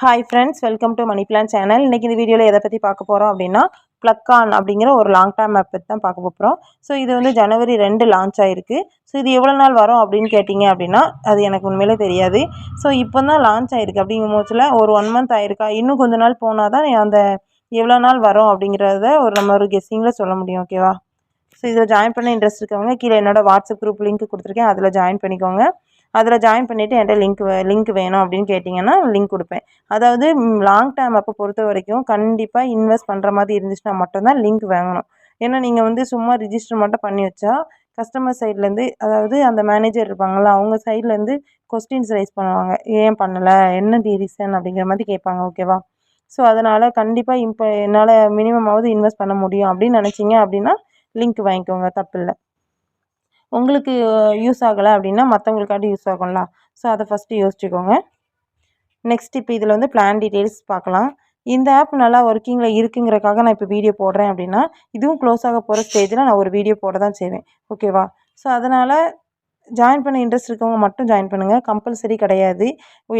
Hi friends welcome to money plan channel இன்றைக்கி இந்த வீடியோவில் எதை பற்றி பார்க்க போகிறோம் அப்படின்னா ப்ளக்கான் அப்படிங்கிற ஒரு லாங் டைம் ஆப் பற்றி தான் பார்க்க போகிறோம் ஸோ இது வந்து ஜனவரி ரெண்டு லான்ச் ஆகிருக்கு ஸோ இது எவ்வளோ நாள் வரும் அப்படின்னு கேட்டிங்க அப்படின்னா அது எனக்கு உண்மையிலே தெரியாது. ஸோ இப்போ தான் லான்ச் ஆகிருக்கு அப்படிங்கும் போதில் ஒரு ஒன் மந்த் ஆயிருக்கா? இன்னும் கொஞ்ச நாள் போனால் தான் அந்த எவ்வளோ நாள் வரும் அப்படிங்கிறத ஒரு நம்ம ஒரு கெஸ்ஸிங்கில் சொல்ல முடியும் ஓகேவா ஸோ இதில் ஜாயின் பண்ண இன்ட்ரெஸ்ட் இருக்கவங்க கீழே என்னோடய வாட்ஸ்அப் குரூப் லிங்க் கொடுத்துருக்கேன். அதில் ஜாயின் பண்ணிக்கோங்க. அதில் ஜாயின் பண்ணிவிட்டு என்கிட்ட லிங்க் லிங்க் வேணும் அப்படின்னு கேட்டிங்கன்னா லிங்க் கொடுப்பேன். அதாவது லாங் டேர்ம் அப்போ பொறுத்த வரைக்கும் கண்டிப்பாக இன்வெஸ்ட் பண்ணுற மாதிரி இருந்துச்சுன்னா மட்டும்தான் லிங்க் வாங்கணும். ஏன்னா நீங்கள் வந்து சும்மா ரிஜிஸ்டர் மட்டும் பண்ணி வச்சா கஸ்டமர் சைட்லேருந்து அதாவது அந்த மேனேஜர் இருப்பாங்கள்ல அவங்க சைட்லேருந்து கொஸ்டின்ஸ் ரைஸ் பண்ணுவாங்க. ஏன் பண்ணலை? என்ன ரீசன் அப்படிங்கிற மாதிரி கேட்பாங்க ஓகேவா ஸோ அதனால் கண்டிப்பாக இப்போ என்னால் மினிமமாவது இன்வெஸ்ட் பண்ண முடியும் அப்படின்னு நினச்சிங்க அப்படின்னா லிங்க் வாங்கிக்கோங்க தப்பு இல்லை உங்களுக்கு யூஸ் ஆகலை அப்படின்னா மற்றவங்களுக்காண்டி யூஸ் ஆகும்ல. ஸோ அதை ஃபஸ்ட்டு யோசிச்சுக்கோங்க. நெக்ஸ்ட் இப்போ இதில் வந்து பிளான் டீட்டெயில்ஸ் பார்க்கலாம் இந்த ஆப் நல்லா ஒர்க்கிங்கில் இருக்குங்கிறக்காக நான் இப்போ வீடியோ போடுறேன் அப்படின்னா இதுவும் க்ளோஸ் ஆக போகிற ஸ்டேஜில் நான் ஒரு வீடியோ போட தான் செய்வேன் ஓகேவா ஸோ அதனால் ஜாயின் பண்ண இன்ட்ரெஸ்ட் இருக்கவங்க மட்டும் ஜாயின் பண்ணுங்கள் கம்பல்சரி கிடையாது.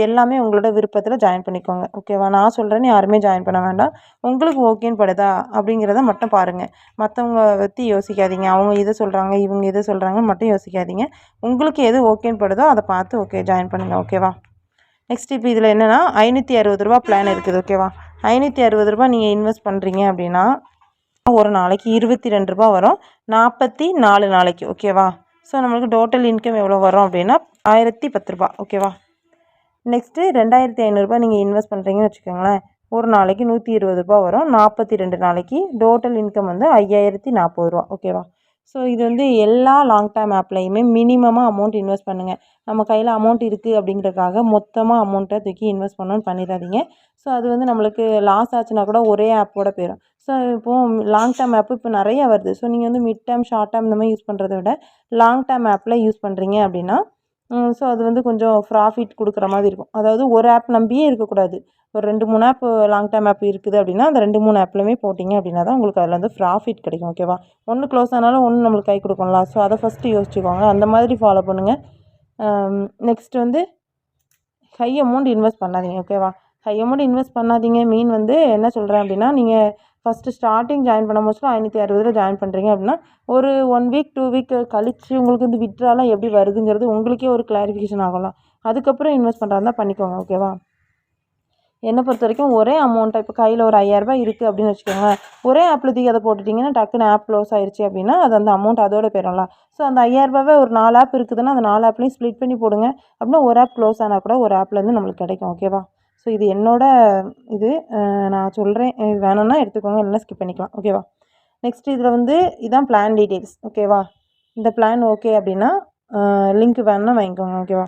எல்லாமே உங்களோட விருப்பத்தில் ஜாயின் பண்ணிக்கோங்க. ஓகேவா நான் சொல்கிறேன்னு யாருமே ஜாயின் பண்ண வேண்டாம். உங்களுக்கு ஓகேன்னு படுதா? அப்படிங்கிறத மட்டும் பாருங்கள் மற்றவங்க பற்றி யோசிக்காதீங்க. அவங்க இதை சொல்கிறாங்க இவங்க இதை சொல்கிறாங்கன்னு மட்டும் யோசிக்காதீங்க. உங்களுக்கு எது ஓகேன்னு படுதோ அதை பார்த்து ஓகே ஜாயின் பண்ணுங்கள் ஓகேவா நெக்ஸ்ட் இப்போ இதில் என்னென்னா ஐநூற்றி அறுபது ரூபா பிளான் இருக்குது. ஓகேவா ஐநூற்றி அறுபது ரூபா நீங்கள் இன்வெஸ்ட் பண்ணுறீங்க அப்படின்னா ஒரு நாளைக்கு இருபத்தி ரெண்டு ரூபா வரும். நாற்பத்தி நாலு நாளைக்கு. ஓகேவா ஸோ நம்மளுக்கு டோட்டல் இன்கம் எவ்வளோ வரும் அப்படின்னா ஆயிரத்தி பத்து ரூபா. ஓகேவா நெக்ஸ்ட்டு ரெண்டாயிரத்தி ஐநூறுரூபா நீங்கள் இன்வெஸ்ட் பண்ணுறீங்கன்னு வச்சுக்கோங்களேன். ஒரு நாளைக்கு நூற்றி இருபது ரூபா வரும். நாற்பத்தி ரெண்டு நாளைக்கு டோட்டல் இன்கம் வந்து ஐயாயிரத்தி நாற்பது ரூபா. ஓகேவா ஸோ இது வந்து எல்லா லாங் டேர்ம் ஆப்லையுமே மினிமமாக அமௌண்ட் இன்வெஸ்ட் பண்ணுங்கள் நம்ம கையில் அமௌண்ட் இருக்குது அப்படிங்கிறதுக்காக மொத்தமாக அமௌண்ட்டை தூக்கி இன்வெஸ்ட் பண்ணணும்னு பண்ணிடாதீங்க ஸோ அது வந்து நம்மளுக்கு லாஸ் ஆச்சுன்னா கூட ஒரே ஆப்போட போயிடும் ஸோ இப்போது லாங் டேர்ம் ஆப் இப்போ நிறையா வருது. ஸோ நீங்கள் வந்து மிட் டேர்ம் ஷார்ட் டேர்ம் இந்த மாதிரி யூஸ் பண்ணுறத விட லாங் டேர்ம் ஆப்பில் யூஸ் பண்ணுறீங்க அப்படின்னா ஸோ அது வந்து கொஞ்சம் ப்ராஃபிட் கொடுக்குற மாதிரி இருக்கும். அதாவது ஒரு ஆப் நம்பியே இருக்கக்கூடாது. ஒரு ரெண்டு மூணு ஆப் லாங் டேர்ம் ஆப் இருக்குது அப்படின்னா அந்த ரெண்டு மூணு ஆப்லையுமே போட்டிங்க அப்படின்னா தான் உங்களுக்கு அதில் வந்து ப்ராஃபிட் கிடைக்கும் ஓகேவா ஒன்று க்ளோஸ் ஆனாலும் ஒன்று நம்மளுக்கு கை கொடுக்கும்ல. ஸோ அதை ஃபஸ்ட்டு யோசிச்சுக்கோங்க. அந்த மாதிரி ஃபாலோ பண்ணுங்கள் நெக்ஸ்ட் வந்து ஹை அமௌண்ட் இன்வெஸ்ட் பண்ணாதீங்க ஓகேவா ஹை அமௌண்ட் இன்வெஸ்ட் பண்ணாதீங்க. மீன் வந்து என்ன சொல்கிறேன் அப்படின்னா நீங்கள் ஃபஸ்ட்டு ஸ்டார்டிங் ஜாயின் பண்ண போது ஐநூற்றி அறுபதுல ஜாயின் பண்ணுறீங்க அப்படின்னா ஒரு ஒன் வீக் டூ வீக் கழித்து உங்களுக்கு வந்து விட்ராலாம் எப்படி வருதுங்கிறது உங்களுக்கே ஒரு கிளாரிஃபிகேஷன் ஆகலாம் அதுக்கப்புறம் இன்வெஸ்ட் பண்ணுறதா பண்ணிக்கோங்க ஓகேவா என்னை பொறுத்த வரைக்கும் ஒரே அமௌண்ட்டை இப்போ கையில் ஒரு ஐயாயிரரூபா இருக்குது அப்படின்னு வச்சுக்கோங்க ஒரே ஆப்பில் தூக்கி அதை போட்டுட்டிங்கன்னா டக்குன்னு ஆப் க்ளோஸ் ஆயிடுச்சு அப்படின்னா அது அந்த அமௌண்ட் அதோட போயிடும்ல. ஸோ அந்த ஐயாயிரரூபாவே ஒரு நாலு ஆப் இருக்குதுன்னா அந்த நாலு ஆப்லேயும் ஸ்ப்ளிட் பண்ணி போடுங்க. அப்படின்னா ஒரு ஆப் க்ளோஸ் ஆனால் கூட ஒரு ஆப்லேருந்து நம்மளுக்கு கிடைக்கும் ஓகேவா ஸோ இது என்னோடய இது நான் சொல்கிறேன் இது வேணும்னா எடுத்துக்கோங்க. இல்லைன்னா ஸ்கிப் பண்ணிக்கலாம். ஓகேவா நெக்ஸ்ட் இதில் வந்து இதான் பிளான் டீட்டெயில்ஸ் ஓகேவா இந்த பிளான் ஓகே அப்படின்னா லிங்க் வேணும்னா வாங்கிக்கோங்க. ஓகேவா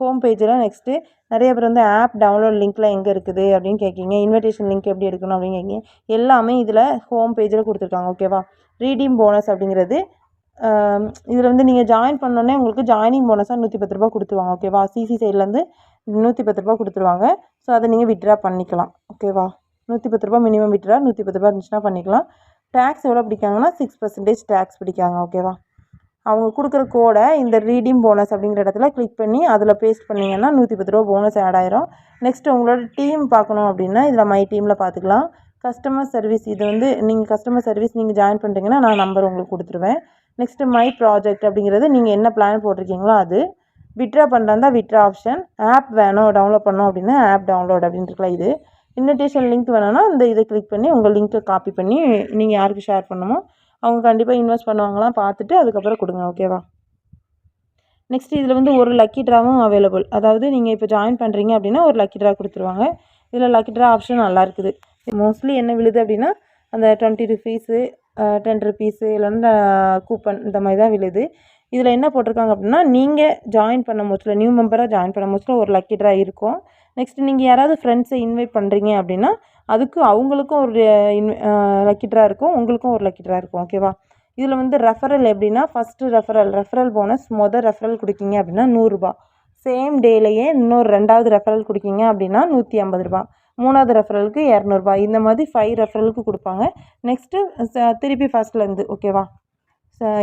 ஹோம் பேஜில் நெக்ஸ்ட்டு நிறைய பேர் வந்து ஆப் டவுன்லோட் லிங்க்லாம் எங்கே இருக்குது அப்படின்னு கேட்கிங்க இன்விடேஷன் லிங்க் எப்படி எடுக்கணும் அப்படின்னு கேட்கிங்க எல்லாமே இதில் ஹோம் பேஜில் கொடுத்துருக்காங்க. ஓகேவா ரீடீம் போனஸ் அப்படிங்கிறது இதில் வந்து நீங்கள் ஜாயின் பண்ணோன்னே உங்களுக்கு ஜாயினிங் போனஸாக நூற்றி பத்து ரூபா கொடுத்துருவாங்க. ஓகேவா சிசி சைட்லேருந்து நூற்றி பத்து ரூபா கொடுத்துருவாங்க. ஸோ அதை நீங்கள் விட்ரா பண்ணிக்கலாம். ஓகேவா நூற்றி பத்து ரூபா மினிமம் விட்ரா நூற்றி பத்து ரூபா இருந்துச்சுன்னா பண்ணிக்கலாம். டேக்ஸ் எவ்வளோ பிடிக்காங்கன்னா சிக்ஸ் பர்சன்டேஜ் டேக்ஸ் பிடிக்காங்க. ஓகேவா அவங்க கொடுக்குற கோடை இந்த ரீடிங் போனஸ் அப்படிங்கிற இடத்துல கிளிக் பண்ணி அதில் பேஸ்ட் பண்ணிங்கன்னா நூற்றி பத்து ரூபா போனஸ் ஆட் ஆயிரும். நெக்ஸ்ட் உங்களோட டீம் பார்க்கணும் அப்படின்னா இதில் மை டீமில் பார்த்துக்கலாம். கஸ்டமர் சர்வீஸ் இது வந்து நீங்கள் கஸ்டமர் சர்வீஸ் நீங்கள் ஜாயின் பண்ணுறீங்கன்னா நான் நம்பர் உங்களுக்கு கொடுத்துருவேன். நெக்ஸ்ட்டு மை ப்ராஜெக்ட் அப்படிங்கிறது நீங்கள் என்ன பிளான் போட்டிருக்கீங்களோ அது. விட்ரா பண்ணுறதா விட்ரா ஆப்ஷன் ஆப் வேணும் டவுன்லோட் பண்ணோம் அப்படின்னா ஆப் டவுன்லோட் அப்படின்ட்டு இது. இன்விடேஷன் லிங்க் வேணும்னா இந்த இதை கிளிக் பண்ணி உங்கள் லிங்க்கை காப்பி பண்ணி நீங்கள் யாருக்கு ஷேர் பண்ணணுமோ அவங்க கண்டிப்பாக இன்வெஸ்ட் பண்ணுவாங்களாம் பார்த்துட்டு அதுக்கப்புறம் கொடுங்க ஓகேவா நெக்ஸ்ட் இதில் வந்து ஒரு லக்கி ட்ராவும் அவைலபிள் அதாவது நீங்கள் இப்போ ஜாயின் பண்ணுறீங்க அப்படின்னா ஒரு லக்கி ட்ரா கொடுத்துருவாங்க. இதில் லக்கி ட்ரா ஆப்ஷன் நல்லா இருக்குது. மோஸ்ட்லி என்ன விழுது அப்படின்னா அந்த டுவெண்ட்டி ருபீஸு டென் ருபீஸு இல்லைன்னா கூப்பன் இந்த மாதிரி தான் விழுது. இதில் என்ன போட்டிருக்காங்க அப்படின்னா நீங்கள் ஜாயின் பண்ண முச்சில் நியூ மெம்பராக ஜாயின் பண்ண முச்சில் ஒரு லக்கி ட்ரா இருக்கும். நெக்ஸ்ட் நீங்கள் யாராவது ஃப்ரெண்ட்ஸை இன்வைட் பண்ணுறீங்க அப்படின்னா அதுக்கு அவங்களுக்கும் ஒரு இன் லக்கி ட்ரா இருக்கும். உங்களுக்கும் ஒரு லக்கி ட்ரா இருக்கும் ஓகேவா இதில் வந்து ரெஃபரல் எப்படின்னா ஃபஸ்ட்டு ரெஃபரல் ரெஃபரல் போனஸ் மொதல் ரெஃபரல் கொடுக்கீங்க அப்படின்னா நூறுரூபா சேம் டேலேயே இன்னொரு ரெண்டாவது ரெஃபரல் கொடுக்கீங்க அப்படின்னா நூற்றி ஐம்பது ரூபா. மூணாவது ரெஃபரலுக்கு இரநூறுபா. இந்த மாதிரி ஃபைவ் ரெஃபரலுக்கு கொடுப்பாங்க. நெக்ஸ்ட்டு திருப்பி ஃபஸ்ட்லேருந்து ஓகேவா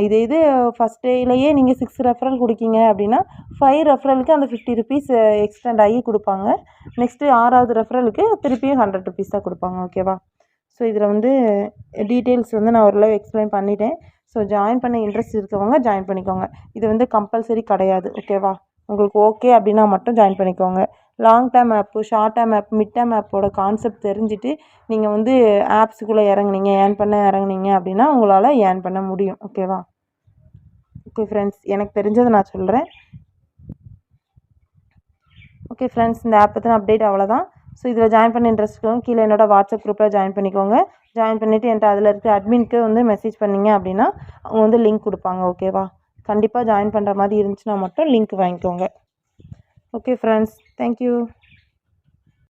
இதே இது ஃபஸ்ட் டேலேயே நீங்கள் சிக்ஸ் ரெஃபரல் கொடுக்கீங்க அப்படின்னா ஃபைவ் ரெஃபரலுக்கு அந்த ஃபிஃப்டி ருபீஸ் எக்ஸ்டெண்ட் ஆகி கொடுப்பாங்க. நெக்ஸ்ட்டு ஆறாவது ரெஃபரலுக்கு திருப்பியும் ஹண்ட்ரட் ருபீஸ் தான் கொடுப்பாங்க ஓகேவா ஸோ இதில் வந்து டீட்டெயில்ஸ் வந்து நான் ஓரளவு எக்ஸ்பிளைன் பண்ணிட்டேன். ஸோ ஜாயின் பண்ண இன்ட்ரெஸ்ட் இருக்கவங்க ஜாயின் பண்ணிக்கோங்க. இது வந்து கம்பல்சரி கிடையாது ஓகேவா உங்களுக்கு ஓகே அப்படின்னா மட்டும் ஜாயின் பண்ணிக்கோங்க. Long term app short term app mid term ஆப்போட கான்செப்ட் தெரிஞ்சுட்டு நீங்கள் வந்து ஆப்ஸுக்குள்ளே இறங்குனீங்க ஏர்ன் பண்ண இறங்குனீங்க அப்படின்னா உங்களால் ஏர்ன் பண்ண முடியும். ஓகேவா ஓகே ஃப்ரெண்ட்ஸ் எனக்கு தெரிஞ்சதை நான் சொல்கிறேன் ஓகே ஃப்ரெண்ட்ஸ் இந்த ஆப் பற்றின அப்டேட் அவ்வளோதான் ஸோ இதில் ஜாயின் பண்ண இன்ட்ரெஸ்ட் இருக்கவங்க கீழே என்னோட வாட்ஸ்அப் குரூப்பில் ஜாயின் பண்ணிக்கோங்க. ஜாயின் பண்ணிவிட்டு என்கிட்ட அதில் இருக்க அட்மின்க்கு வந்து மெசேஜ் பண்ணிங்க அப்படின்னா அவங்க வந்து லிங்க் கொடுப்பாங்க. ஓகேவா கண்டிப்பாக ஜாயின் பண்ணுற மாதிரி இருந்துச்சுன்னா மட்டும் லிங்க் வாங்கிக்கோங்க. Okay friends thank you